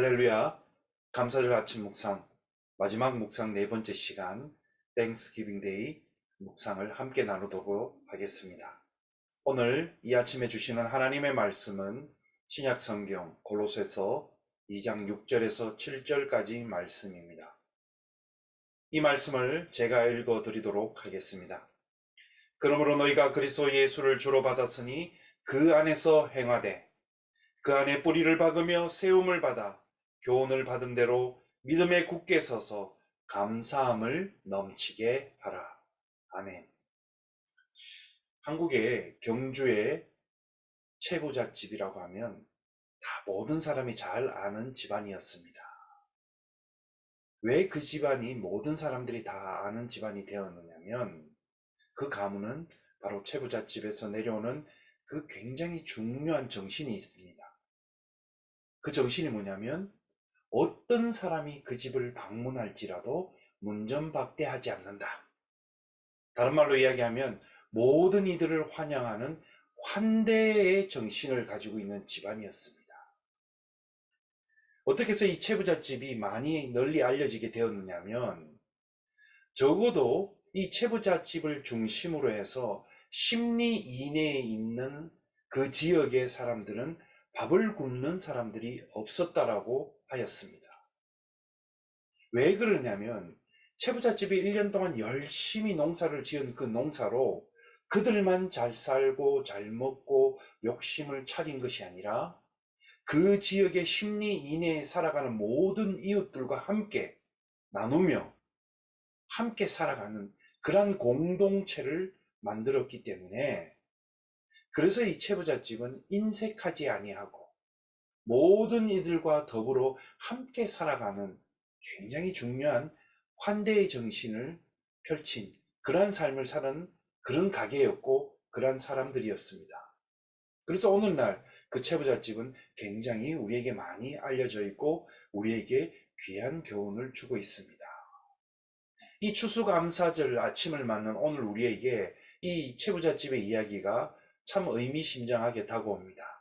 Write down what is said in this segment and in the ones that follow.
할렐루야. 감사절 아침 묵상, 마지막 묵상 네 번째 시간, 땡스기빙 데이 묵상을 함께 나누도록 하겠습니다. 오늘 이 아침에 주시는 하나님의 말씀은 신약 성경 골로새서 2장 6절에서 7절까지 말씀입니다. 이 말씀을 제가 읽어 드리도록 하겠습니다. 그러므로 너희가 그리스도 예수를 주로 받았으니 그 안에서 행하되 그 안에 뿌리를 박으며 세움을 받아 교훈을 받은 대로 믿음에 굳게 서서 감사함을 넘치게 하라. 아멘. 한국의 경주의 채부잣집이라고 하면 다 모든 사람이 잘 아는 집안이었습니다. 왜 그 집안이 모든 사람들이 다 아는 집안이 되었느냐면 그 가문은 바로 채부잣집에서 내려오는 그 굉장히 중요한 정신이 있습니다. 그 정신이 뭐냐면 어떤 사람이 그 집을 방문할지라도 문전박대하지 않는다. 다른 말로 이야기하면 모든 이들을 환영하는 환대의 정신을 가지고 있는 집안이었습니다. 어떻게 해서 이 채부잣집이 많이 널리 알려지게 되었느냐면 적어도 이 채부잣집을 중심으로 해서 10리 이내에 있는 그 지역의 사람들은 밥을 굶는 사람들이 없었다라고 하였습니다. 왜 그러냐면 채부잣집이 1년 동안 열심히 농사를 지은 그 농사로 그들만 잘 살고 잘 먹고 욕심을 차린 것이 아니라 그 지역의 심리 이내에 살아가는 모든 이웃들과 함께 나누며 함께 살아가는 그러한 공동체를 만들었기 때문에 그래서 이 채부잣집은 인색하지 아니하고 모든 이들과 더불어 함께 살아가는 굉장히 중요한 환대의 정신을 펼친 그러한 삶을 사는 그런 가게였고 그러한 사람들이었습니다. 그래서 오늘날 그 채부잣집은 굉장히 우리에게 많이 알려져 있고 우리에게 귀한 교훈을 주고 있습니다. 이 추수감사절 아침을 맞는 오늘 우리에게 이 채부잣집의 이야기가 참 의미심장하게 다가옵니다.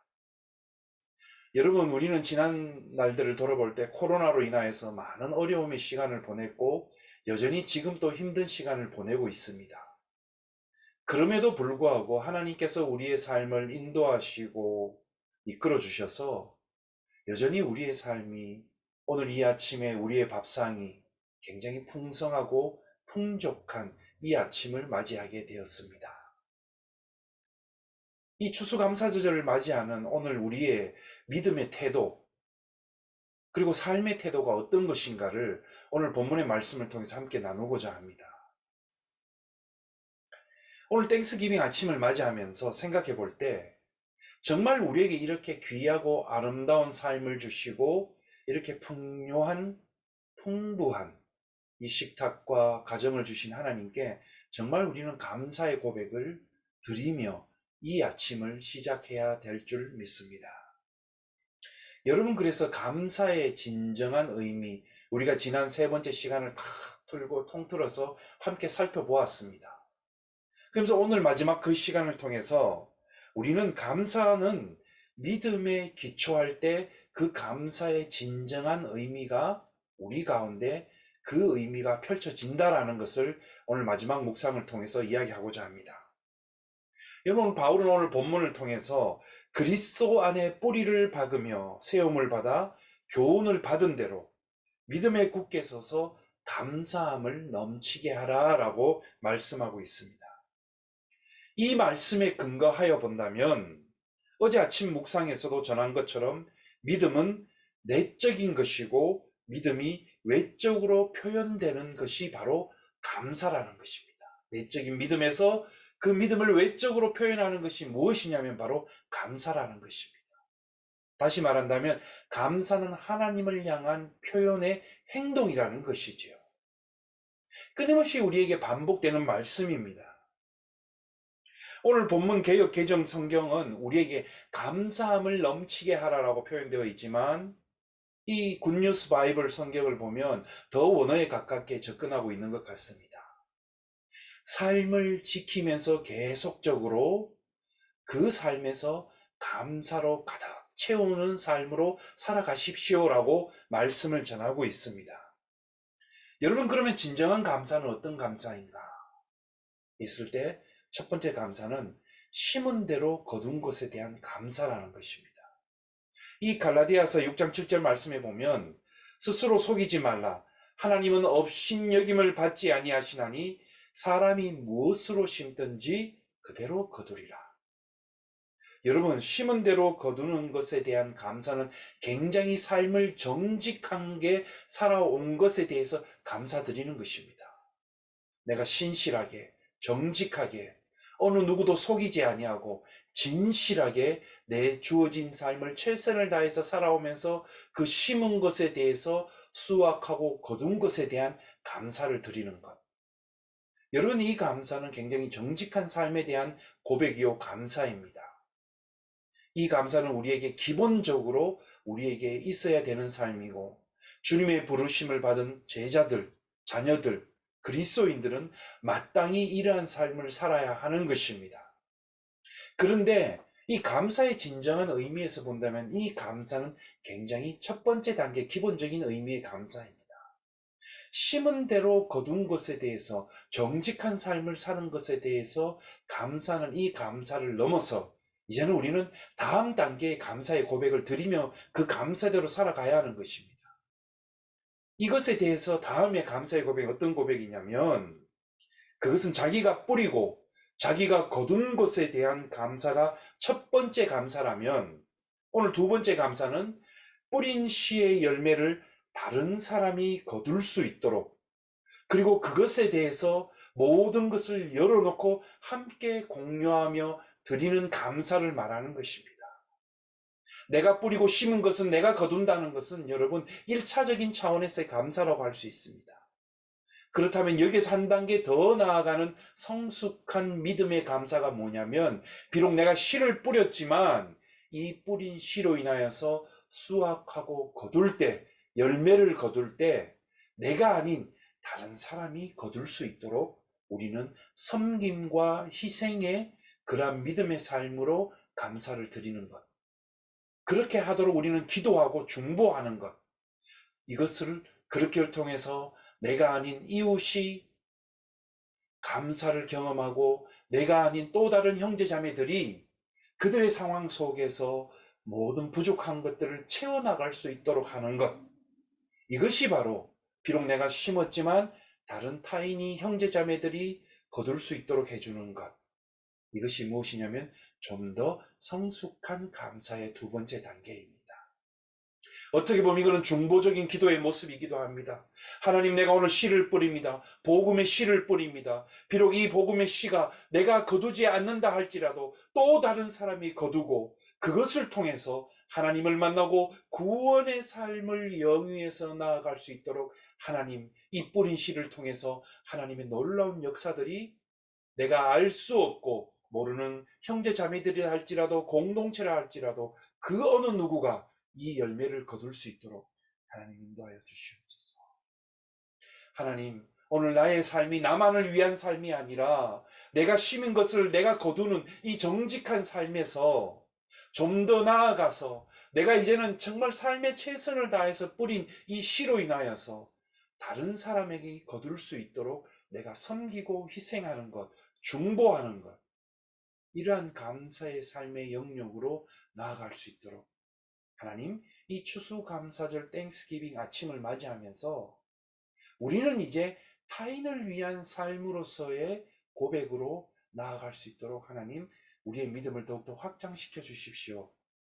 여러분, 우리는 지난 날들을 돌아볼 때 코로나로 인하여서 많은 어려움의 시간을 보냈고 여전히 지금 또 힘든 시간을 보내고 있습니다. 그럼에도 불구하고 하나님께서 우리의 삶을 인도하시고 이끌어 주셔서 여전히 우리의 삶이 오늘 이 아침에 우리의 밥상이 굉장히 풍성하고 풍족한 이 아침을 맞이하게 되었습니다. 이 추수감사절을 맞이하는 오늘 우리의 믿음의 태도, 그리고 삶의 태도가 어떤 것인가를 오늘 본문의 말씀을 통해서 함께 나누고자 합니다. 오늘 땡스기빙 아침을 맞이하면서 생각해 볼 때, 정말 우리에게 이렇게 귀하고 아름다운 삶을 주시고, 이렇게 풍요한, 풍부한 이 식탁과 가정을 주신 하나님께 정말 우리는 감사의 고백을 드리며 이 아침을 시작해야 될 줄 믿습니다. 여러분, 그래서 감사의 진정한 의미, 우리가 지난 세 번째 시간을 다 틀고 통틀어서 함께 살펴보았습니다. 그러면서 오늘 마지막 그 시간을 통해서 우리는 감사는 믿음에 기초할 때 그 감사의 진정한 의미가 우리 가운데 그 의미가 펼쳐진다라는 것을 오늘 마지막 묵상을 통해서 이야기하고자 합니다. 여러분, 바울은 오늘 본문을 통해서 그리스도 안에 뿌리를 박으며 세움을 받아 교훈을 받은 대로 믿음에 굳게 서서 감사함을 넘치게 하라라고 말씀하고 있습니다. 이 말씀에 근거하여 본다면 어제 아침 묵상에서도 전한 것처럼 믿음은 내적인 것이고 믿음이 외적으로 표현되는 것이 바로 감사라는 것입니다. 내적인 믿음에서 그 믿음을 외적으로 표현하는 것이 무엇이냐면 바로 감사라는 것입니다. 다시 말한다면 감사는 하나님을 향한 표현의 행동이라는 것이지요. 끊임없이 우리에게 반복되는 말씀입니다. 오늘 본문 개혁 개정 성경은 우리에게 감사함을 넘치게 하라라고 표현되어 있지만 이 굿뉴스 바이블 성경을 보면 더 원어에 가깝게 접근하고 있는 것 같습니다. 삶을 지키면서 계속적으로 그 삶에서 감사로 가득 채우는 삶으로 살아가십시오라고 말씀을 전하고 있습니다. 여러분 그러면 진정한 감사는 어떤 감사인가? 있을 때 첫 번째 감사는 심은 대로 거둔 것에 대한 감사라는 것입니다. 이 갈라디아서 6장 7절 말씀에 보면 스스로 속이지 말라 하나님은 업신여김을 받지 아니하시나니 사람이 무엇으로 심든지 그대로 거두리라. 여러분 심은 대로 거두는 것에 대한 감사는 굉장히 삶을 정직하게 살아온 것에 대해서 감사드리는 것입니다. 내가 신실하게 정직하게 어느 누구도 속이지 아니하고 진실하게 내 주어진 삶을 최선을 다해서 살아오면서 그 심은 것에 대해서 수확하고 거둔 것에 대한 감사를 드리는 것. 여러분 이 감사는 굉장히 정직한 삶에 대한 고백이요 감사입니다. 이 감사는 우리에게 기본적으로 우리에게 있어야 되는 삶이고 주님의 부르심을 받은 제자들, 자녀들, 그리스도인들은 마땅히 이러한 삶을 살아야 하는 것입니다. 그런데 이 감사의 진정한 의미에서 본다면 이 감사는 굉장히 첫 번째 단계 기본적인 의미의 감사입니다. 심은 대로 거둔 것에 대해서 정직한 삶을 사는 것에 대해서 감사는 이 감사를 넘어서 이제는 우리는 다음 단계의 감사의 고백을 드리며 그 감사대로 살아가야 하는 것입니다. 이것에 대해서 다음에 감사의 고백이 어떤 고백이냐면 그것은 자기가 뿌리고 자기가 거둔 것에 대한 감사가 첫 번째 감사라면 오늘 두 번째 감사는 뿌린 씨의 열매를 다른 사람이 거둘 수 있도록 그리고 그것에 대해서 모든 것을 열어놓고 함께 공유하며 드리는 감사를 말하는 것입니다. 내가 뿌리고 심은 것은 내가 거둔다는 것은 여러분 1차적인 차원에서의 감사라고 할 수 있습니다. 그렇다면 여기서 한 단계 더 나아가는 성숙한 믿음의 감사가 뭐냐면 비록 내가 씨를 뿌렸지만 이 뿌린 씨로 인하여서 수확하고 거둘 때 열매를 거둘 때 내가 아닌 다른 사람이 거둘 수 있도록 우리는 섬김과 희생의 그러한 믿음의 삶으로 감사를 드리는 것. 그렇게 하도록 우리는 기도하고 중보하는 것. 이것을 그렇게 통해서 내가 아닌 이웃이 감사를 경험하고 내가 아닌 또 다른 형제 자매들이 그들의 상황 속에서 모든 부족한 것들을 채워나갈 수 있도록 하는 것. 이것이 바로 비록 내가 심었지만 다른 타인이 형제 자매들이 거둘 수 있도록 해주는 것. 이것이 무엇이냐면 좀 더 성숙한 감사의 두 번째 단계입니다. 어떻게 보면 이거는 중보적인 기도의 모습이기도 합니다. 하나님 내가 오늘 씨를 뿌립니다. 복음의 씨를 뿌립니다. 비록 이 복음의 씨가 내가 거두지 않는다 할지라도 또 다른 사람이 거두고 그것을 통해서 하나님을 만나고 구원의 삶을 영위해서 나아갈 수 있도록 하나님 이 뿌린 씨를 통해서 하나님의 놀라운 역사들이 내가 알 수 없고 모르는 형제 자매들이라 할지라도 공동체라 할지라도 그 어느 누구가 이 열매를 거둘 수 있도록 하나님 인도하여 주시옵소서. 하나님, 오늘 나의 삶이 나만을 위한 삶이 아니라 내가 심은 것을 내가 거두는 이 정직한 삶에서 좀 더 나아가서 내가 이제는 정말 삶의 최선을 다해서 뿌린 이 씨로 인하여서 다른 사람에게 거둘 수 있도록 내가 섬기고 희생하는 것, 중보하는 것, 이러한 감사의 삶의 영역으로 나아갈 수 있도록 하나님 이 추수감사절 땡스기빙 아침을 맞이하면서 우리는 이제 타인을 위한 삶으로서의 고백으로 나아갈 수 있도록 하나님 우리의 믿음을 더욱더 확장시켜 주십시오.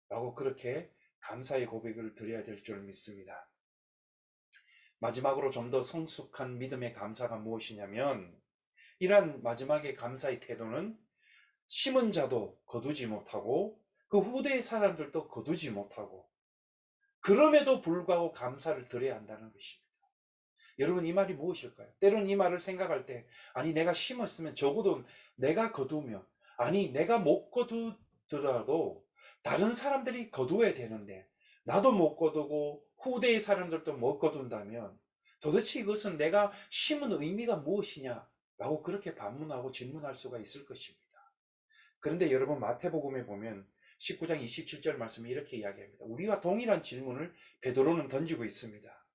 라고 그렇게 감사의 고백을 드려야 될 줄 믿습니다. 마지막으로 좀 더 성숙한 믿음의 감사가 무엇이냐면 이러한 마지막의 감사의 태도는 심은 자도 거두지 못하고 그 후대의 사람들도 거두지 못하고 그럼에도 불구하고 감사를 드려야 한다는 것입니다. 여러분 이 말이 무엇일까요? 때론 이 말을 생각할 때 아니 내가 심었으면 적어도 내가 거두면 아니 내가 못 거두더라도 다른 사람들이 거두어야 되는데 나도 못 거두고 후대의 사람들도 못 거둔다면 도대체 이것은 내가 심은 의미가 무엇이냐 라고 그렇게 반문하고 질문할 수가 있을 것입니다. 그런데 여러분 마태복음에 보면 19장 27절 말씀이 이렇게 이야기합니다. 우리와 동일한 질문을 베드로는 던지고 있습니다.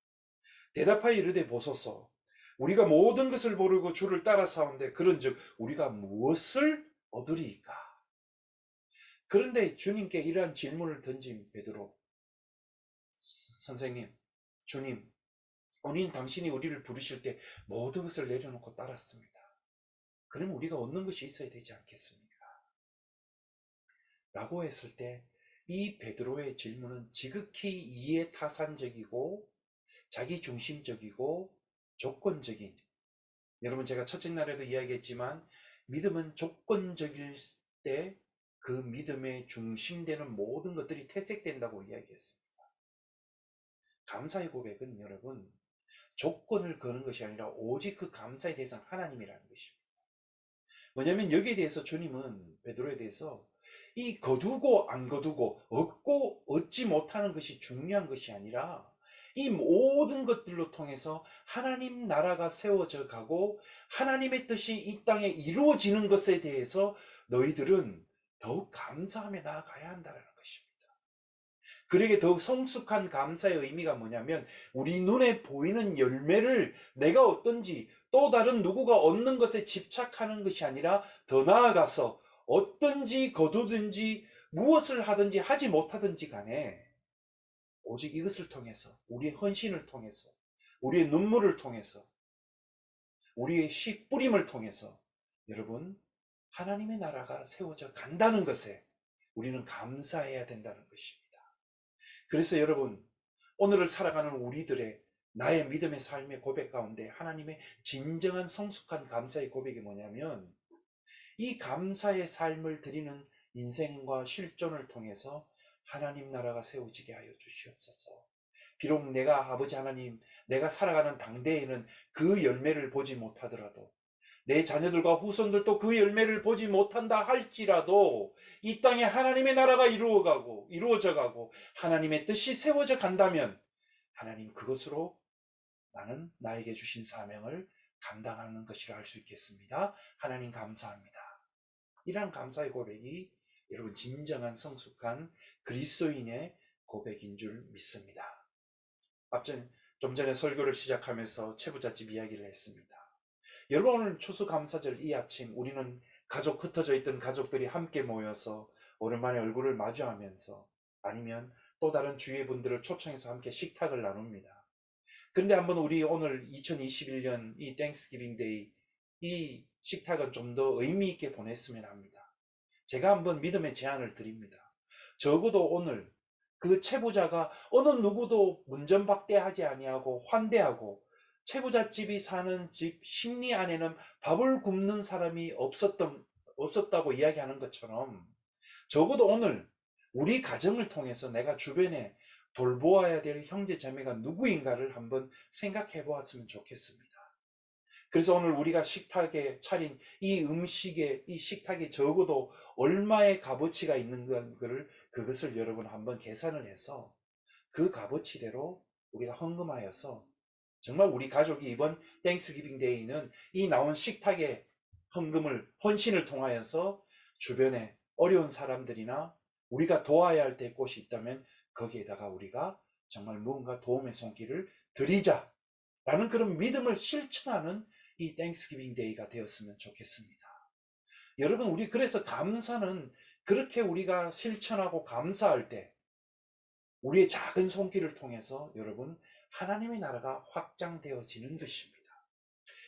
대답하여 이르되 보소서 우리가 모든 것을 모르고 주를 따라 사온데 그런즉 우리가 무엇을 얻으리이까? 그런데 주님께 이러한 질문을 던진 베드로 선생님, 주님, 우리는 당신이 우리를 부르실 때 모든 것을 내려놓고 따랐습니다. 그러면 우리가 얻는 것이 있어야 되지 않겠습니까? 라고 했을 때 이 베드로의 질문은 지극히 이해타산적이고 자기 중심적이고 조건적인 여러분 제가 첫째 날에도 이야기했지만 믿음은 조건적일 때 그 믿음의 중심되는 모든 것들이 퇴색된다고 이야기했습니다. 감사의 고백은 여러분 조건을 거는 것이 아니라 오직 그 감사의 대상 하나님이라는 것입니다. 뭐냐면 여기에 대해서 주님은 베드로에 대해서 이 거두고 안 거두고 얻고 얻지 못하는 것이 중요한 것이 아니라 이 모든 것들로 통해서 하나님 나라가 세워져 가고 하나님의 뜻이 이 땅에 이루어지는 것에 대해서 너희들은 더욱 감사하며 나아가야 한다는 것입니다. 그러게 더욱 성숙한 감사의 의미가 뭐냐면 우리 눈에 보이는 열매를 내가 어떤지 또 다른 누구가 얻는 것에 집착하는 것이 아니라 더 나아가서 어떤지 거두든지 무엇을 하든지 하지 못하든지 간에 오직 이것을 통해서 우리의 헌신을 통해서 우리의 눈물을 통해서 우리의 씨 뿌림을 통해서 여러분 하나님의 나라가 세워져 간다는 것에 우리는 감사해야 된다는 것입니다. 그래서 여러분 오늘을 살아가는 우리들의 나의 믿음의 삶의 고백 가운데 하나님의 진정한 성숙한 감사의 고백이 뭐냐면 이 감사의 삶을 드리는 인생과 실존을 통해서 하나님 나라가 세워지게 하여 주시옵소서. 비록 내가 아버지 하나님, 내가 살아가는 당대에는 그 열매를 보지 못하더라도 내 자녀들과 후손들도 그 열매를 보지 못한다 할지라도 이 땅에 하나님의 나라가 이루어가고 이루어져 가고 하나님의 뜻이 세워져 간다면 하나님 그것으로 나는 나에게 주신 사명을 감당하는 것이라 할 수 있겠습니다. 하나님 감사합니다. 이러한 감사의 고백이 여러분 진정한 성숙한 그리스도인의 고백인 줄 믿습니다. 앞전 좀 전에 설교를 시작하면서 최부잣집 이야기를 했습니다. 여러분 오늘 추수감사절 이 아침 우리는 가족 흩어져 있던 가족들이 함께 모여서 오랜만에 얼굴을 마주하면서 아니면 또 다른 주위의 분들을 초청해서 함께 식탁을 나눕니다. 그런데 한번 우리 오늘 2021년 이 땡스기빙 데이 이 식탁은 좀 더 의미 있게 보냈으면 합니다. 제가 한번 믿음의 제안을 드립니다. 적어도 오늘 그 채부자가 어느 누구도 문전박대하지 아니하고 환대하고 채부잣집이 사는 집 심리 안에는 밥을 굽는 사람이 없었던 없었다고 이야기하는 것처럼 적어도 오늘 우리 가정을 통해서 내가 주변에 돌보아야 될 형제 자매가 누구인가를 한번 생각해 보았으면 좋겠습니다. 그래서 오늘 우리가 식탁에 차린 이 음식에 이 식탁에 적어도 얼마의 값어치가 있는 것을 그것을 여러분 한번 계산을 해서 그 값어치대로 우리가 헌금하여서 정말 우리 가족이 이번 땡스기빙 데이는 이 나온 식탁에 헌금을 헌신을 통하여서 주변에 어려운 사람들이나 우리가 도와야 할 때 곳이 있다면 거기에다가 우리가 정말 무언가 도움의 손길을 드리자 라는 그런 믿음을 실천하는 이 땡스기빙 데이가 되었으면 좋겠습니다. 여러분 우리 그래서 감사는 그렇게 우리가 실천하고 감사할 때 우리의 작은 손길을 통해서 여러분 하나님의 나라가 확장되어지는 것입니다.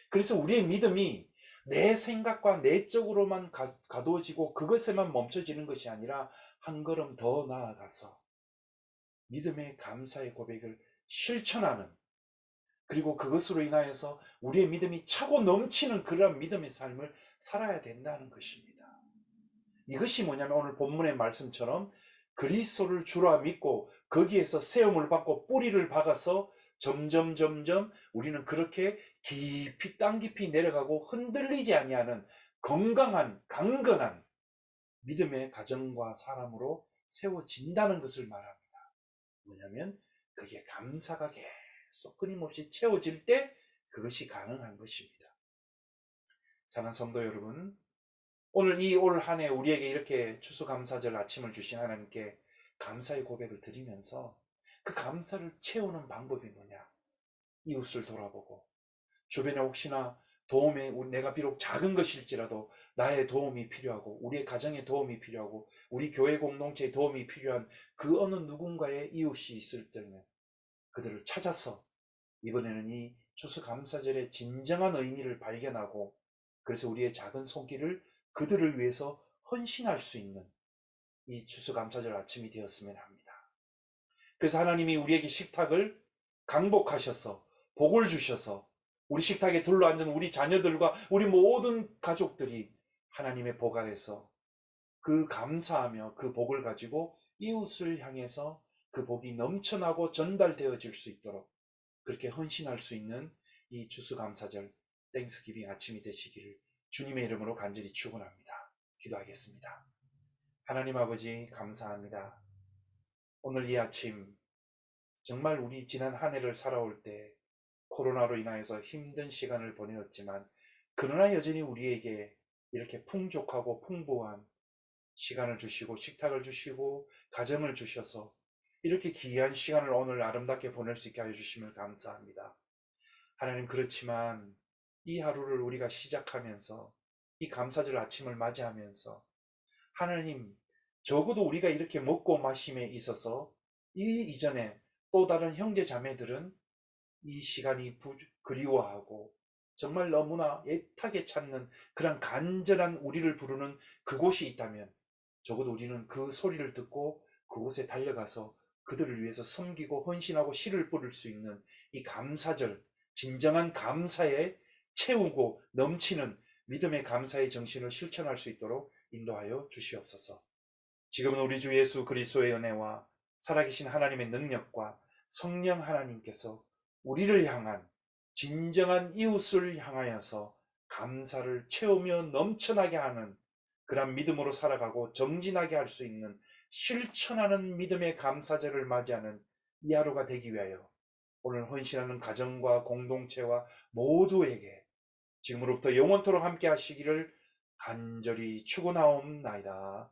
그래서 우리의 믿음이 내 생각과 내적으로만 가, 가두어지고 그것에만 멈춰지는 것이 아니라 한 걸음 더 나아가서 믿음의 감사의 고백을 실천하는 그리고 그것으로 인하여서 우리의 믿음이 차고 넘치는 그러한 믿음의 삶을 살아야 된다는 것입니다. 이것이 뭐냐면 오늘 본문의 말씀처럼 그리스도를 주라 믿고 거기에서 세움을 받고 뿌리를 박아서 점점 점점 우리는 그렇게 깊이 땅 깊이 내려가고 흔들리지 아니하는 건강한 강건한 믿음의 가정과 사람으로 세워진다는 것을 말합니다. 뭐냐면 그게 감사가 계속 속 끊임없이 채워질 때 그것이 가능한 것입니다. 사랑하는 성도 여러분, 오늘 이 올 한 해 우리에게 이렇게 추수감사절 아침을 주신 하나님께 감사의 고백을 드리면서 그 감사를 채우는 방법이 뭐냐? 이웃을 돌아보고 주변에 혹시나 도움에 내가 비록 작은 것일지라도 나의 도움이 필요하고 우리의 가정에 도움이 필요하고 우리 교회 공동체에 도움이 필요한 그 어느 누군가의 이웃이 있을 때는 그들을 찾아서 이번에는 이 추수감사절의 진정한 의미를 발견하고 그래서 우리의 작은 손길을 그들을 위해서 헌신할 수 있는 이 추수감사절 아침이 되었으면 합니다. 그래서 하나님이 우리에게 식탁을 강복하셔서 복을 주셔서 우리 식탁에 둘러앉은 우리 자녀들과 우리 모든 가족들이 하나님의 복 아래서 그 감사하며 그 복을 가지고 이웃을 향해서 그 복이 넘쳐나고 전달되어질 수 있도록 그렇게 헌신할 수 있는 이 추수감사절 땡스기빙 아침이 되시기를 주님의 이름으로 간절히 축원합니다. 기도하겠습니다. 하나님 아버지 감사합니다. 오늘 이 아침 정말 우리 지난 한 해를 살아올 때 코로나로 인하여서 힘든 시간을 보내었지만 그러나 여전히 우리에게 이렇게 풍족하고 풍부한 시간을 주시고 식탁을 주시고 가정을 주셔서 이렇게 귀한 시간을 오늘 아름답게 보낼 수 있게 하여 주심을 감사합니다. 하나님 그렇지만 이 하루를 우리가 시작하면서 이 감사절 아침을 맞이하면서 하나님 적어도 우리가 이렇게 먹고 마심에 있어서 이 이전에 또 다른 형제 자매들은 이 시간이 부- 그리워하고 정말 너무나 애타게 찾는 그런 간절한 우리를 부르는 그곳이 있다면 적어도 우리는 그 소리를 듣고 그곳에 달려가서 그들을 위해서 섬기고 헌신하고 씨를 뿌릴 수 있는 이 감사절, 진정한 감사에 채우고 넘치는 믿음의 감사의 정신을 실천할 수 있도록 인도하여 주시옵소서. 지금은 우리 주 예수 그리스도의 은혜와 살아계신 하나님의 능력과 성령 하나님께서 우리를 향한 진정한 이웃을 향하여서 감사를 채우며 넘쳐나게 하는 그런 믿음으로 살아가고 정진하게 할 수 있는 실천하는 믿음의 감사절을 맞이하는 이 하루가 되기 위하여 오늘 헌신하는 가정과 공동체와 모두에게 지금으로부터 영원토록 함께 하시기를 간절히 축원하옵나이다.